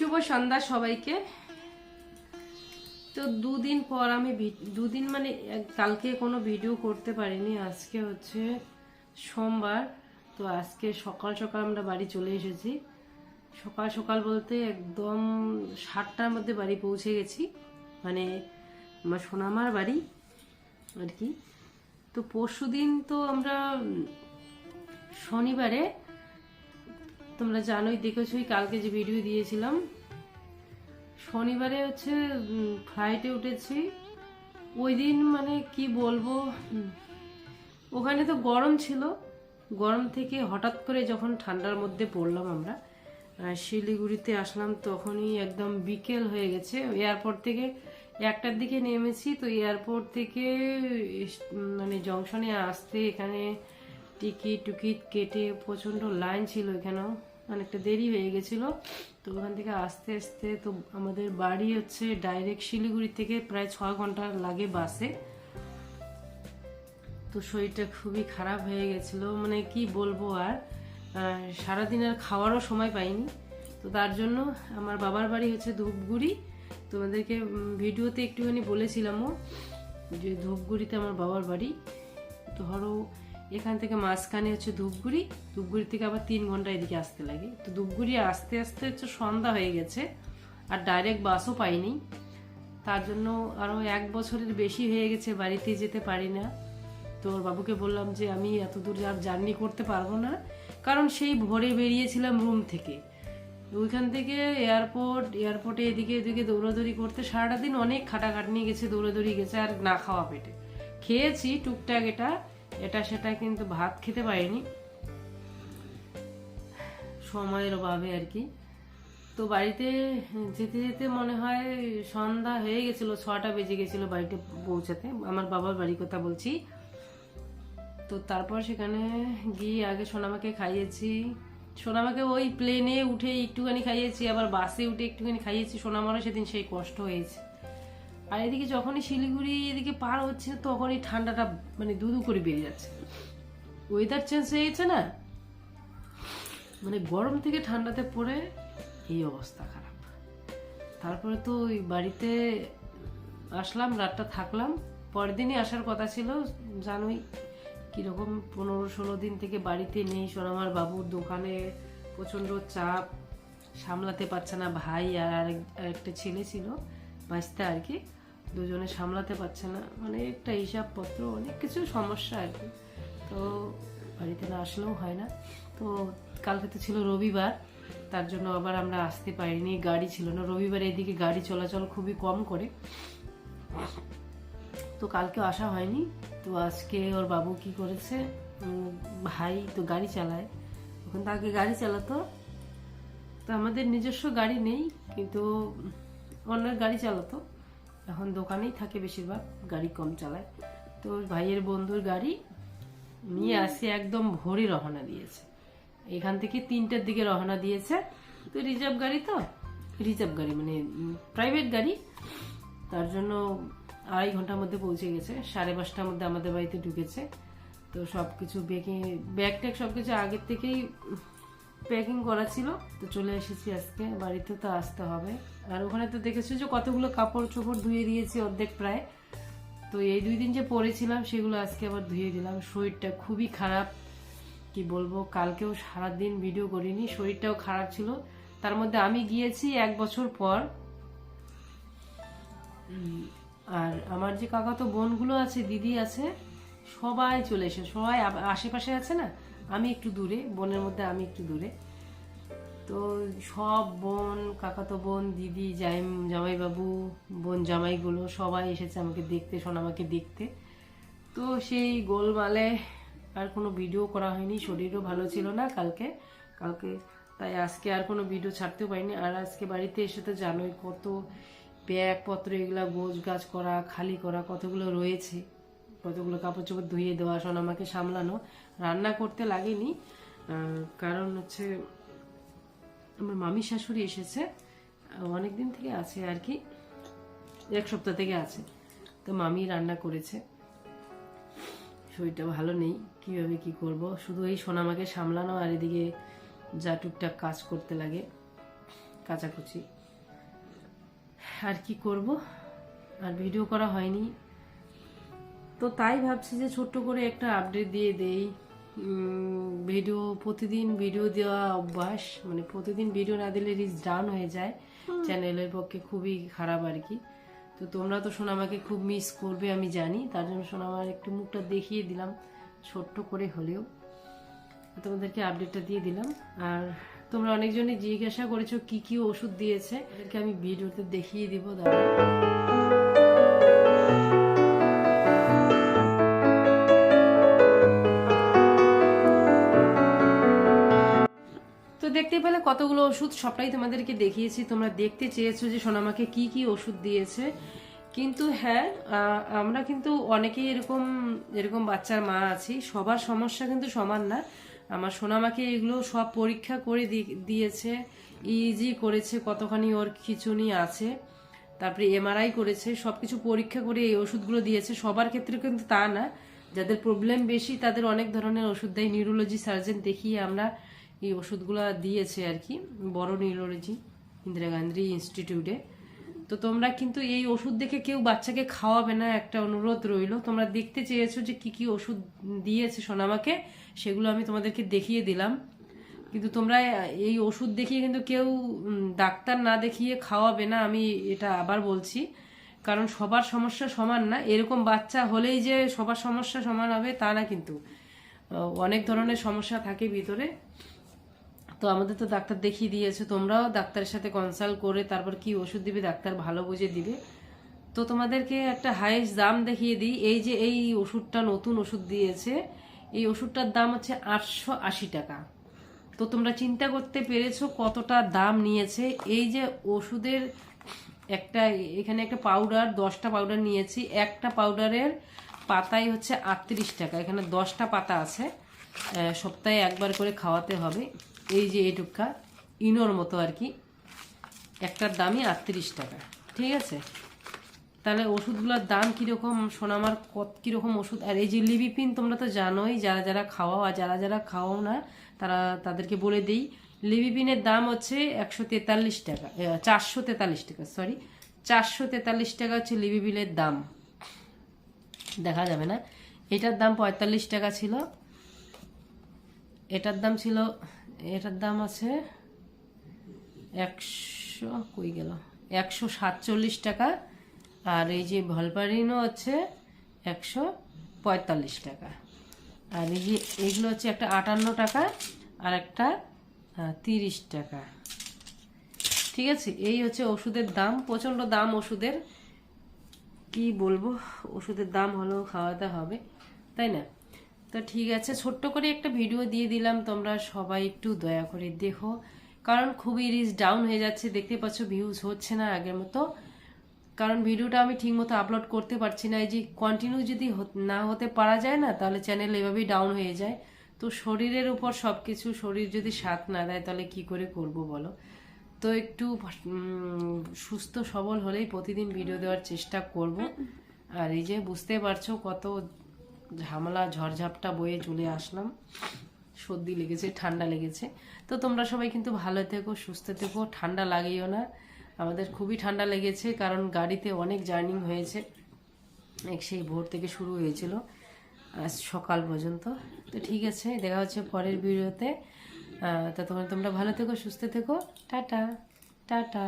শুভ সন্ধ্যা সবাইকে। তো দুদিন পর আমি দুদিন মানে কালকে কোনো ভিডিও করতে পারিনি, আজকে হচ্ছে সোমবার। তো আজকে সকাল সকাল আমরা বাড়ি চলে এসেছি। সকাল সকাল বলতে একদম সাতটার মধ্যে বাড়ি পৌঁছে গেছি। মানে আমার সোনামার বাড়ি আর কি। তো পরশু দিন তো আমরা শনিবারে তোমরা জানোই, দেখেছোই, কালকে যে ভিডিও দিয়েছিলাম। শনিবারে হচ্ছে ফ্লাইটে উঠেছি। ওই দিন মানে কি বলব ওখানে তো গরম ছিল। গরম থেকে হঠাৎ করে যখন ঠান্ডার মধ্যে পড়লাম আমরা শিলিগুড়িতে আসলাম, তখনই একদম বিকেল হয়ে গেছে। এয়ারপোর্ট থেকে একটার দিকে নেমেছি, তো এয়ারপোর্ট থেকে মানে জংশনে আসতে এখানে টিকিট টুকিট কেটে প্রচণ্ড লাইন ছিল এখানেও। অনেকটা দেরি হয়ে গেছিল। তো ওখান থেকে আসতে আসতে তো আমাদের বাড়ি হচ্ছে ডাইরেক্ট শিলিগুড়ি থেকে প্রায় ছ ঘণ্টা লাগে বাসে তো শরীরটা খুবই খারাপ হয়ে গেছিল। মানে কি বলব আর সারাদিন আর খাওয়ারও সময় পাইনি। তো তার জন্য আমার বাবার বাড়ি হচ্ছে ধূপগুড়ি। তোমাদেরকে ভিডিওতে একটুখানি বলেছিলামও যে ধূপগুড়িতে আমার বাবার বাড়ি। ধরো এখান থেকে মাঝখানে হচ্ছে ধূপগুড়ি ধূপগুড়ি থেকে আবার তিন ঘণ্টা এদিকে আসতে লাগে। তো ধূপগুড়ি আসতে আসতে হচ্ছে সন্ধ্যা হয়ে গেছে, আর ডাইরেক্ট বাসও পাইনি। তার জন্য আরও এক বছরের বেশি হয়ে গেছে বাড়িতে যেতে পারি না। তো ওর বাবুকে বললাম যে, আমি এত দূর আর জার্নি করতে পারব না। কারণ সেই ভোরে বেরিয়েছিলাম রুম থেকে। ওইখান থেকে এয়ারপোর্ট এয়ারপোর্টে এদিকে এদিকে দৌড়াদৌড়ি করতে সারাটা দিন অনেক খাটাখাটনি গেছে, দৌড়াদৌড়ি গেছে, আর না খাওয়া পেটে। খেয়েছি টুকটাক এটা এটা সেটা কিন্তু ভাত খেতে পারিনি। সময়ের অভাবে আর কি। তো বাড়িতে যেতে যেতে মনে হয় সন্ধ্যা হয়ে গেছিল, ছটা বেজে গেছিল বাড়িতে পৌঁছাতে। আমার বাবার বাড়ির কথা বলছি। তো তারপর সেখানে গিয়ে আগে সোনামাকে খাইয়েছি। সোনামাকে ওই প্লেনে উঠে একটুখানি খাইয়েছি, আবার বাসে উঠে একটুখানি খাইয়েছি। সোনামারও সেদিন সেই কষ্ট হয়েছে। আর এদিকে যখনই শিলিগুড়ি এদিকে পার হচ্ছে, তখনই ঠান্ডাটা মানে দুদু করে বেড়ে যাচ্ছে। ওয়েদার চেঞ্জ হয়ে গেছে না? মানে গরম থেকে ঠান্ডাতে পড়ে এই অবস্থা খারাপ। তারপরে তো ওই বাড়িতে আসলাম, রাতটা থাকলাম। পরের দিনই আসার কথা ছিল, জানোই কীরকম পনেরো ষোলো দিন থেকে বাড়িতে নেই সোনামার বাবুর দোকানে প্রচণ্ড চাপ, সামলাতে পারছে না, ভাই আর আরেক, আরেকটা ছেলে ছিল, বাঁচতে আর কি। দুজনে সামলাতে পারছে না। মানে একটা হিসাবপত্র, অনেক কিছু সমস্যা আর কি। তো বাড়িতে না আসলেও হয় না। তো কালকে তো ছিল রবিবার, তার জন্য আবার আমরা আসতে পারিনি, গাড়ি ছিল না। রবিবার এদিকে গাড়ি চলাচল খুবই কম করে। তো কালকে আসা হয়নি। তো আজকে ওর বাবু কি করেছে? ভাই তো গাড়ি চালায়। ওখান তো আগে গাড়ি চালাতো। তো আমাদের নিজস্ব গাড়ি নেই, কিন্তু অন্যের গাড়ি চালাতো। এখন দোকানেই থাকে বেশিরভাগ গাড়ি কম চালায়। তো ভাইয়ের বন্ধুর গাড়ি নিয়ে আসে একদম ভোরে রওনা দিয়েছে। এখান থেকে তিনটার দিকে রওনা দিয়েছে। তো রিজার্ভ গাড়ি তো? রিজার্ভ গাড়ি মানে প্রাইভেট গাড়ি। তার জন্য আড়াই ঘণ্টার মধ্যে পৌঁছে গেছে। সাড়ে পাঁচটার মধ্যে আমাদের বাড়িতে ঢুকেছে। তো সব কিছু বেকিং ব্যাগ ট্যাগ সব কিছু আগের থেকেই প্যাকিং করা ছিল, তো চলে এসেছি আজকে, বাড়িতে তো আসতে হবে। আর ওখানে তো দেখেছ যে কতগুলো কাপড় চোপড় ধুয়ে দিয়েছি অর্ধেক প্রায়। তো এই দুই দিন যে পরেছিলাম, সেগুলো আজকে আবার ধুয়ে দিলাম। শরীরটা খুবই খারাপ, কি বলব, কালকেও সারাদিন ভিডিও করিনি, শরীরটাও খারাপ ছিল। তার মধ্যে আমি গিয়েছি এক বছর পর। আর আমার যে কাকা তো বোনগুলো আছে, দিদি আছে, সবাই চলে এসে সবাই আশেপাশে আছে না? আমি একটু দূরে, বোনের মধ্যে আমি একটু দূরে। তো সব বোন, কাকাতো বোন, দিদি জাই জামাইবাবু, বোন জামাইগুলো সবাই এসেছে আমাকে দেখতে সোনামাকে দেখতে। তো সেই গোলমালে আর কোনো ভিডিও করা হয়নি, শরীরও ভালো ছিল না কালকে। কালকে তাই আজকে আর কোনো ভিডিও ছাড়তেও পারিনি। আর আজকে বাড়িতে এসে তো জানোই কত ব্যাগপত্র, এগুলো গোছ গাছ করা, খালি করা, কতগুলো রয়েছে। কতগুলো কাপড় চোপড় ধুয়ে দেওয়া সোনামাকে সামলানো। রান্না করতে লাগেনি কারণ হচ্ছে আমার মামি শাশুড়ি এসেছে অনেক দিন থেকে আছে আর কি, এক সপ্তাহ থেকে আছে, তো মামি রান্না করেছে। শরীরটা ভালো নেই, কীভাবে কি করব? শুধু এই সোনামাকে সামলানো আর এদিকে যা টুকটাক কাজ করতে লাগে, কাচাকুচি। আর কি করব? আর ভিডিও করা হয়নি। তো তাই ভাবছি যে ছোট্ট করে একটা আপডেট দিয়ে দেই। ভিডিও প্রতিদিন ভিডিও দেওয়া অভ্যাস মানে প্রতিদিন ভিডিও না দিলে রিচ ডাউন হয়ে যায়। চ্যানেলের পক্ষে খুবই খারাপ আর কি। তো তোমরা তো সোনামাকে খুব মিস করবে আমি জানি। তার জন্য সোনামার একটু মুখটা দেখিয়ে দিলাম ছোট্ট করে হলেও। তোমাদেরকে আপডেটটা দিয়ে দিলাম। আর তোমরা অনেকজনই জিজ্ঞাসা করেছ কি কি ওষুধ দিয়েছে? এদেরকে আমি ভিডিওতে দেখিয়ে দিব দাঁড়া দেখতে পেলে কতগুলো ওষুধ সবটাই তোমাদেরকে দেখিয়েছি। তোমরা দেখতে চেয়েছো যে সোনামাকে কি কি ওষুধ দিয়েছে। কিন্তু হ্যাঁ আমরা কিন্তু অনেকেই এরকম এরকম বাচ্চার মা আছি। সবার সমস্যা কিন্তু সমান না। আমার সোনামাকে এগুলো সব পরীক্ষা করে দিয়েছে ইজি করেছে, কতখানি ওর খিচুনি আছে, তারপরে এমআরআই করেছে সব কিছু পরীক্ষা করে এই ওষুধগুলো দিয়েছে। সবার ক্ষেত্রে কিন্তু তা না। যাদের প্রবলেম বেশি, তাদের অনেক ধরনের ওষুধ দেয়। নিউরোলজি সার্জন দেখিয়ে আমরা এই ওষুধগুলো দিয়েছে আর কি, বড় নিউরোলজি ইন্দিরা গান্ধী ইনস্টিটিউটে তো তোমরা কিন্তু এই ওষুধ দেখে কেউ বাচ্চাকে খাওয়াবে না একটা অনুরোধ রইল। তোমরা দেখতে চেয়েছো যে কি কি ওষুধ দিয়েছে সোনামাকে, সেগুলো আমি তোমাদেরকে দেখিয়ে দিলাম। কিন্তু তোমরা এই ওষুধ দেখিয়ে কিন্তু কেউ ডাক্তার না দেখিয়ে খাওয়াবে না, আমি এটা আবার বলছি। কারণ সবার সমস্যা সমান না, এরকম বাচ্চা হলেই যে সবার সমস্যা সমান হবে তা না কিন্তু। অনেক ধরনের সমস্যা থাকে ভিতরে। তো আমাদের তো ডাক্তার দেখিয়ে দিয়েছে, তোমরাও ডাক্তারের সাথে কনসাল্ট করে তারপর কি ওষুধ দিবে, ডাক্তার ভালো বুঝে দিবে। তো তোমাদেরকে একটা হাইয়েস্ট দাম দেখিয়ে দিই, এই যে এই ওষুধটা নতুন ওষুধ দিয়েছে, এই ওষুধটার দাম হচ্ছে আটশো আশি টাকা। তো তোমরা চিন্তা করতে পেরেছ কতটা দাম নিয়েছে, এই যে ওষুধের একটা, এখানে একটা পাউডার দশটা পাউডার নিয়েছি, একটা পাউডারের পাতাই হচ্ছে আটত্রিশ টাকা, এখানে দশটা পাতা আছে সপ্তাহে একবার করে খাওয়াতে হবে। এই যে এইটুকা ইনোর মতো আর কি। একটার দামই আটত্রিশ টাকা, ঠিক আছে? তাহলে ওষুধগুলোর দাম কীরকম, সোনামার কত কীরকম ওষুধ? আর এই যে লিবিপিন তোমরা তো জানোই, যারা যারা খাওয়াও আর যারা যারা খাওয়াও না, তারা তাদেরকে বলে দিই লিবিপিনের দাম হচ্ছে একশো তেতাল্লিশ টাকা চারশো তেতাল্লিশ টাকা সরি চারশো তেতাল্লিশ টাকা হচ্ছে লিবিপিনের দাম। দেখা যাবে না। এটার দাম পঁয়তাল্লিশ টাকা ছিল, এটার দাম ছিল এটার দাম আছে একশো, কই গেল? একশো সাতচল্লিশ টাকা। আর এই যে ভলপারিনও হচ্ছে একশো পঁয়তাল্লিশ টাকা। আর এই যে এগুলো হচ্ছে একটা আটান্ন টাকা আর একটা তিরিশ টাকা। ঠিক আছে? এই হচ্ছে ওষুধের দাম, প্রচণ্ড দাম ওষুধের। কি বলব? ওষুধের দাম হলেও খাওয়াতে হবে, তাই না? তো ঠিক আছে, ছোট্ট করে একটা ভিডিও দিয়ে দিলাম, তোমরা সবাই একটু দয়া করে দেখো। কারণ খুবই রিচ ডাউন হয়ে যাচ্ছে, দেখতে পাচ্ছ ভিউজ হচ্ছে না আগের মতো। কারণ ভিডিওটা আমি ঠিকমতো আপলোড করতে পারছি না, এই যে কন্টিনিউ যদি না হতে পারা যায় না, তাহলে চ্যানেল এভাবেই ডাউন হয়ে যায়। তো শরীরের উপর সব কিছু শরীর যদি সাথ না দেয়, তাহলে কি করে করব বলো? তো একটু সুস্থ সবল হলেই প্রতিদিন ভিডিও দেওয়ার চেষ্টা করব। আর এই যে বুঝতে পারছ কত ঝামেলা, ঝড়ঝাপটা বয়ে চলে আসলাম। সর্দি লেগেছে, ঠান্ডা লেগেছে। তো তোমরা সবাই কিন্তু ভালো থেকো, সুস্থ থেকো, ঠান্ডা লাগিও না। আমাদের খুবই ঠান্ডা লেগেছে, কারণ গাড়িতে অনেক জার্নিং হয়েছে। এক সেই ভোর থেকে শুরু হয়েছিল আজ সকাল পর্যন্ত। তো ঠিক আছে, দেখা হচ্ছে পরের ভিডিওতে। ততক্ষণ তোমরা ভালো থেকো, সুস্থ থেকো। Tata tata.